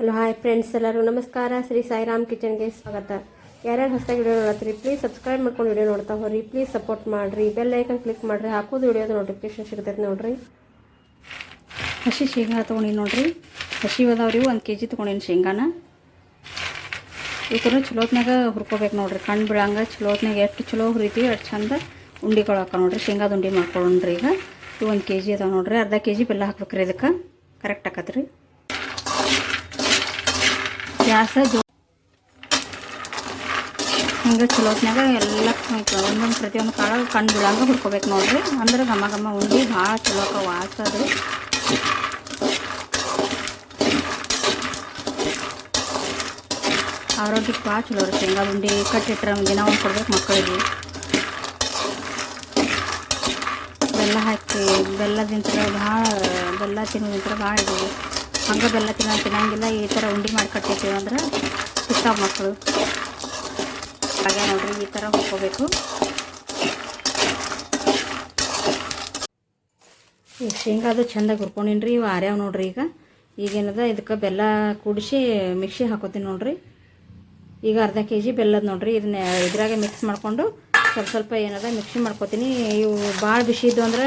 Hello, hi friends ಎಲ್ಲರೂ ನಮಸ್ಕಾರ. ಶ್ರೀ ಸಾಯಿರಾಮ್ ಕಿಚನ್ಗೆ ಸ್ವಾಗತ. ಯಾರ್ಯಾರು ಹೊಸದಾಗಿ ವಿಡಿಯೋ ನೋಡತ್ತೀರಿ ಪ್ಲೀಸ್ ಸಬ್ಸ್ಕ್ರೈಬ್ ಮಾಡ್ಕೊಂಡು ವಿಡಿಯೋ ನೋಡ್ತಾ ಹೋರಿ ಪ್ಲೀಸ್ ಸಪೋರ್ಟ್ ಮಾಡಿರಿ. ಬೆಲ್ ಐಕನ್ ಕ್ಲಿಕ್ ಮಾಡಿರಿ. ಹಾಕೋದು ವಿಡಿಯೋದ ನೋಟಿಫಿಕೇಶನ್ ಸಿಗ್ತೈತೆ ನೋಡಿರಿ. ಹಸಿ ಶೇಂಗಾ ತೊಗೊಂಡಿ ನೋಡಿರಿ. ಹಸಿ ಅದಾವ್ರಿ ಒಂದು ಕೆ ಜಿ ತೊಗೊಂಡಿನಿ ಶೇಂಗಾನ. ಥರ ಚಲೋತ್ನಾಗ ಹುರ್ಕೋಬೇಕು ನೋಡಿರಿ. ಕಣ್ಣು ಬಿಳಂಗ ಚಲೋತ್ನಾಗ ಎಷ್ಟು ಚಲೋ ಹುರಿತೀವಿ ಎಷ್ಟು ಚಂದ ಉಂಡಿಗಳು ಹಾಕ ನೋಡ್ರಿ. ಶೇಂಗಾದ ಉಂಡಿ ಮಾಡ್ಕೊಳ್ಳೋಣ್ರಿ ಈಗ. ಇದು ಒಂದು ಕೆ ಜಿ ಅದಾವೆ ನೋಡಿರಿ. ಅರ್ಧ ಕೆ ಜಿ ಬೆಲ್ಲ ಹಾಕ್ಬೇಕ್ರಿ ಇದಕ್ಕೆ. ಕರೆಕ್ಟ್ ಆಕತ್ರಿ ಗ್ಯಾಸ ಜೋ ಹಿಂಗೆ ಚಲೋತ್ನಾಗ ಎಲ್ಲ ಒಂದೊಂದು ಪ್ರತಿಯೊಂದು ಕಾಳು ಕಣ್ಣು ಬಿಡಂಗೆ ಹುಡ್ಕೋಬೇಕು ನೋಡ್ರಿ. ಅಂದ್ರೆ ಘಮ ಘಮ ಉಂಡಿ ಭಾಳ ಚಲೋ ಆಕ ವಾಸ ಅದು. ಆರೋಗ್ಯಕ್ಕೆ ಭಾಳ ಚಲೋ ರೀ ಶೇಂಗಾ ಉಂಡಿ. ಕಟ್ಟಿಟ್ರೆ ದಿನ ಒಂದು ಕೊಡ್ಬೇಕು ಮಕ್ಕಳಿಗೆ ಬೆಲ್ಲ ಹಾಕಿ ಬೆಲ್ಲದಿಂತ್ರ ಭಾಳ, ಬೆಲ್ಲ ತಿನ್ನೋದಿಂತ ಭಾಳ ಇದು. ಹಂಗೆ ಬೆಲ್ಲ ತಿನ್ನ ತಿನ್ನಂಗಿಲ್ಲ, ಈ ಥರ ಉಂಡಿ ಮಾಡಿ ಕಟ್ಟಿರ್ತೀವಿ ಅಂದ್ರೆ ಚಿಕ್ಕ ಮಕ್ಕಳು. ಹಾಗೆ ನೋಡ್ರಿ, ಈ ಥರ ಹುರ್ಕೋಬೇಕು. ಈ ಶೇಂಗಾದು ಚೆಂದಾಗಿ ಹುರ್ಕೊಂಡಿನಿ ರೀ ಇವು ಆರ್ಯಾವ ನೋಡ್ರಿ ಈಗ. ಈಗೇನದ ಇದಕ್ಕೆ ಬೆಲ್ಲ ಕೂಡಿಸಿ ಮಿಕ್ಸಿ ಹಾಕೋತೀನಿ ನೋಡ್ರಿ. ಈಗ ಅರ್ಧ ಕೆ ಜಿ ಬೆಲ್ಲದ ನೋಡ್ರಿ, ಇದನ್ನ ಇದ್ರಾಗೆ ಮಿಕ್ಸ್ ಮಾಡಿಕೊಂಡು ಸ್ವಲ್ಪ ಸ್ವಲ್ಪ ಏನದ ಮಿಕ್ಸಿ ಮಾಡ್ಕೊತೀನಿ. ಇವು ಭಾಳ ಬಿಸಿ ಇದ್ದು ಅಂದ್ರೆ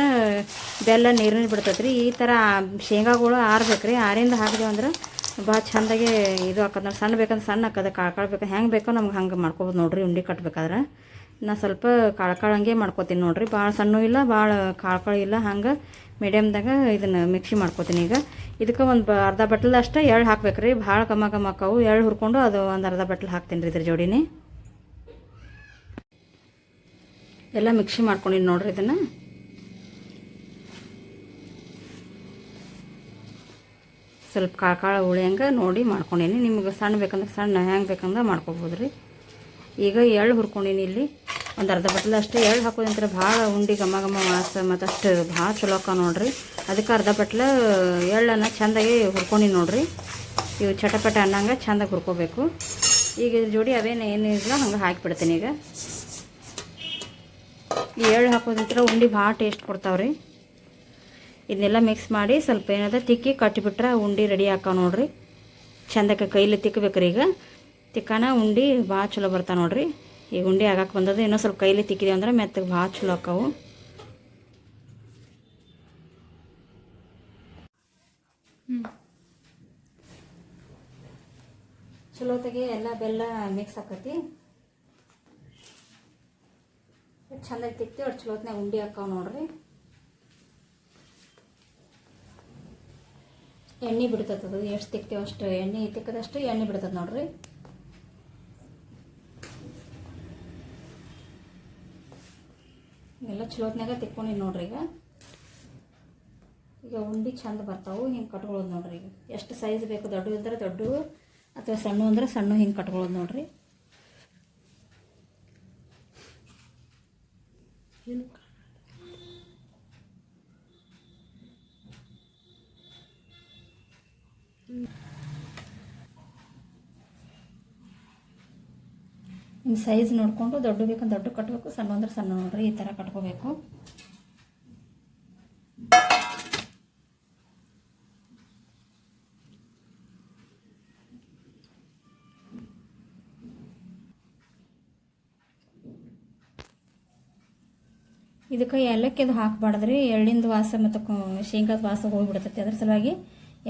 ಬೆಲ್ಲ ನೀರಿನ ಬಿಡ್ತೈತೆ ರೀ ಈ ಥರ ಶೇಂಗಾಗಳು ಆರ್ಬೇಕು ರೀ ಆರಿಂದ ಹಾಕಿದೆವು ಅಂದ್ರೆ ಭಾಳ ಚಂದಾಗಿ ಇದು ಹಾಕದ್ ಸಣ್ಣ ಬೇಕಂದ್ರೆ ಸಣ್ಣ ಹಾಕದ ಕಾಳು ಬೇಕು ಹೆಂಗೆ ಬೇಕೋ ನಮ್ಗೆ ಹಂಗೆ ಮಾಡ್ಕೋಬೋದು ನೋಡಿರಿ ಉಂಡೆ ಕಟ್ಬೇಕಾದ್ರೆ. ನಾ ಸ್ವಲ್ಪ ಕಾಳು ಹಂಗೆ ಮಾಡ್ಕೊತೀನಿ ನೋಡಿರಿ. ಭಾಳ ಸಣ್ಣ ಇಲ್ಲ ಭಾಳ ಕಾಳು ಇಲ್ಲ, ಹಂಗೆ ಮೀಡಿಯಮ್ದಾಗ ಇದನ್ನು ಮಿಕ್ಸಿ ಮಾಡ್ಕೊತೀನಿ ಈಗ. ಇದಕ್ಕೆ ಒಂದು ಬ ಅರ್ಧ ಬಟ್ಲದಷ್ಟೇ ಎಳ್ಳು ಹಾಕ್ಬೇಕು ರೀ ಭಾಳ ಕಮ್ಮ ಕಮ್ಮ ಹಾಕವು ಎಳ್ಳು ಹುರ್ಕೊಂಡು ಅದು ಒಂದು ಅರ್ಧ ಬಟ್ಲು ಹಾಕ್ತೀನಿ ರೀ ಇದ್ರ ಜೋಡಿನೇ. ಎಲ್ಲ ಮಿಕ್ಸಿ ಮಾಡ್ಕೊಂಡಿನಿ ನೋಡ್ರಿ ಇದನ್ನು. ಸ್ವಲ್ಪ ಕಾಳು ಕಾಳು ಉಳಿಯಂಗೆ ನೋಡಿ ಮಾಡ್ಕೊಂಡೀನಿ. ನಿಮ್ಗೆ ಸಣ್ಣ ಬೇಕಂದ್ರೆ ಸಣ್ಣ ಹೆಂಗೆ ಬೇಕಂದ್ರೆ ಮಾಡ್ಕೊಬೋದು ರೀ ಈಗ ಎಳ್ಳು ಹುರ್ಕೊಂಡೀನಿ ಇಲ್ಲಿ. ಒಂದು ಅರ್ಧ ಬಟ್ಲ ಅಷ್ಟೇ ಎಳ್ಳು ಹಾಕೋದಂತ್ರ ಭಾಳ ಉಂಡಿ ಘಮ ಘಮ ವಾಸ ಮತ್ತು ಅಷ್ಟು ಭಾಳ ಚಲೋ ಅಕ್ಕ ನೋಡ್ರಿ. ಅದಕ್ಕೆ ಅರ್ಧ ಬಟ್ಲ ಎಳ್ಳನ್ನು ಚೆಂದಾಗಿ ಹುರ್ಕೊಂಡಿನಿ ನೋಡ್ರಿ. ಇವು ಚಟಪಟ ಅನ್ನಂಗೆ ಚೆಂದಾಗಿ ಹುರ್ಕೋಬೇಕು. ಈಗ ಜೋಡಿ ಅವೇನು ಏನಿಲ್ಲ ಹಂಗೆ ಹಾಕಿಬಿಡ್ತೀನಿ ಈಗ. ಈ ಎಳ್ಳು ಹಾಕೋದ್ರ ಉಂಡಿ ಭಾಳ ಟೇಸ್ಟ್ ಕೊಡ್ತಾವ್ರಿ. ಇದನ್ನೆಲ್ಲ ಮಿಕ್ಸ್ ಮಾಡಿ ಸ್ವಲ್ಪ ಏನದ ತಿಕ್ಕಿ ಕಟ್ಟಿಬಿಟ್ರೆ ಉಂಡಿ ರೆಡಿ ಹಾಕೋ ನೋಡ್ರಿ. ಚಂದಕ್ಕೆ ಕೈಲಿ ತಿಕ್ಕಬೇಕ್ರಿ ಈಗ. ತಿಕ್ಕಾನ ಉಂಡಿ ಭಾಳ ಚಲೋ ಬರ್ತಾವೆ ನೋಡ್ರಿ. ಈಗ ಉಂಡಿ ಆಗಕ್ಕೆ ಬಂದದ ಇನ್ನೂ ಸ್ವಲ್ಪ ಕೈಲಿ ತಿಕ್ಕಿದೆ ಅಂದ್ರೆ ಮೆತ್ತಗೆ ಭಾಳ ಚಲೋ ಹಾಕವು ಚಲೋತೆಗೆ ಎಲ್ಲ ಬೆಲ್ಲ ಮಿಕ್ಸ್ ಆಕತಿ. ಚಂದಾಗಿ ತಿಕ್ತಿ ಅಷ್ಟು ಚಲೋತ್ನಾಗ ಉಂಡಿ ಹಾಕಾವ ನೋಡ್ರಿ. ಎಣ್ಣೆ ಬಿಡ್ತದ ಎಷ್ಟು ತಿಕ್ತೀವಿ ಅಷ್ಟು, ಎಣ್ಣೆ ತಿಕ್ಕದಷ್ಟು ಎಣ್ಣೆ ಬಿಡ್ತದ ನೋಡ್ರಿ. ಎಲ್ಲ ಚಲೋತ್ನಾಗ ತಿಕ್ಕೊಂಡಿನಿ ನೋಡ್ರಿ ಈಗ. ಈಗ ಉಂಡಿ ಚಂದ ಬರ್ತಾವು, ಹಿಂಗೆ ಕಟ್ಕೊಳ್ಳೋದು ನೋಡ್ರಿ ಈಗ. ಎಷ್ಟು ಸೈಜ್ ಬೇಕು ದೊಡ್ಡ ಇದ್ರೆ ದೊಡ್ಡ ಅಥವಾ ಸಣ್ಣ ಅಂದ್ರೆ ಸಣ್ಣ ಹಿಂಗೆ ಕಟ್ಕೊಳ್ಳೋದು ನೋಡ್ರಿ. ನಿಮ್ಮ ಸೈಜ್ ನೋಡಿಕೊಂಡು ದೊಡ್ಡ ಬೇಕಂದ್ರೆ ದೊಡ್ಡ ಕಟ್ಟಬೇಕು ಸಣ್ಣ ಅಂದ್ರೆ ಸಣ್ಣ ನೋಡ್ರಿ ಈ ಥರ ಕಟ್ಕೋಬೇಕು. ಇದಕ್ಕೆ ಏಲಕ್ಕಿ ಅದು ಹಾಕಬಾರ್ದ್ರಿ. ಎಳ್ಳಿಂದ ವಾಸ ಮತ್ತು ಶೇಂಗಾದ ವಾಸ ಹೋಗಿಬಿಡ್ತೈತಿ. ಅದ್ರ ಸಲುವಾಗಿ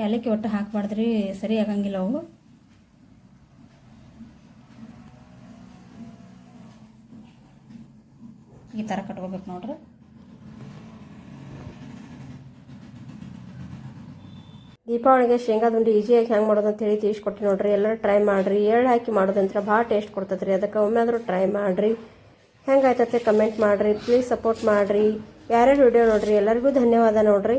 ಏಲಕ್ಕಿ ಒಟ್ಟು ಹಾಕಬಾರ್ದ್ರಿ. ಸರಿ ಆಗಂಗಿಲ್ಲ ಅವು. ಈ ಥರ ಕಟ್ಕೋಬೇಕು ನೋಡ್ರಿ. ದೀಪಾವಳಿಗೆ ಶೇಂಗಾದ ಉಂಡಿ ಈಸಿಯಾಗಿ ಹೆಂಗೆ ಮಾಡೋದು ಅಂತ ಹೇಳಿ ತಿಳಿಸ್ಕೊಟ್ಟು ನೋಡ್ರಿ. ಎಲ್ಲರೂ ಟ್ರೈ ಮಾಡಿರಿ. ಎಳ್ಳು ಹಾಕಿ ಮಾಡೋದಂತ ಭಾಳ ಟೇಸ್ಟ್ ಕೊಡ್ತದೆ ರೀ ಅದಕ್ಕೆ ಒಮ್ಮೆ ಆದರೂ ಟ್ರೈ ಮಾಡಿರಿ. ಹೆಂಗಾಯ್ತತೆ ಕಮೆಂಟ್ ಮಾಡಿರಿ ಪ್ಲೀಸ್ ಸಪೋರ್ಟ್ ಮಾಡಿರಿ. ಯಾರ್ಯಾರು ವಿಡಿಯೋ ನೋಡ್ರಿ ಎಲ್ಲರಿಗೂ ಧನ್ಯವಾದ ನೋಡ್ರಿ.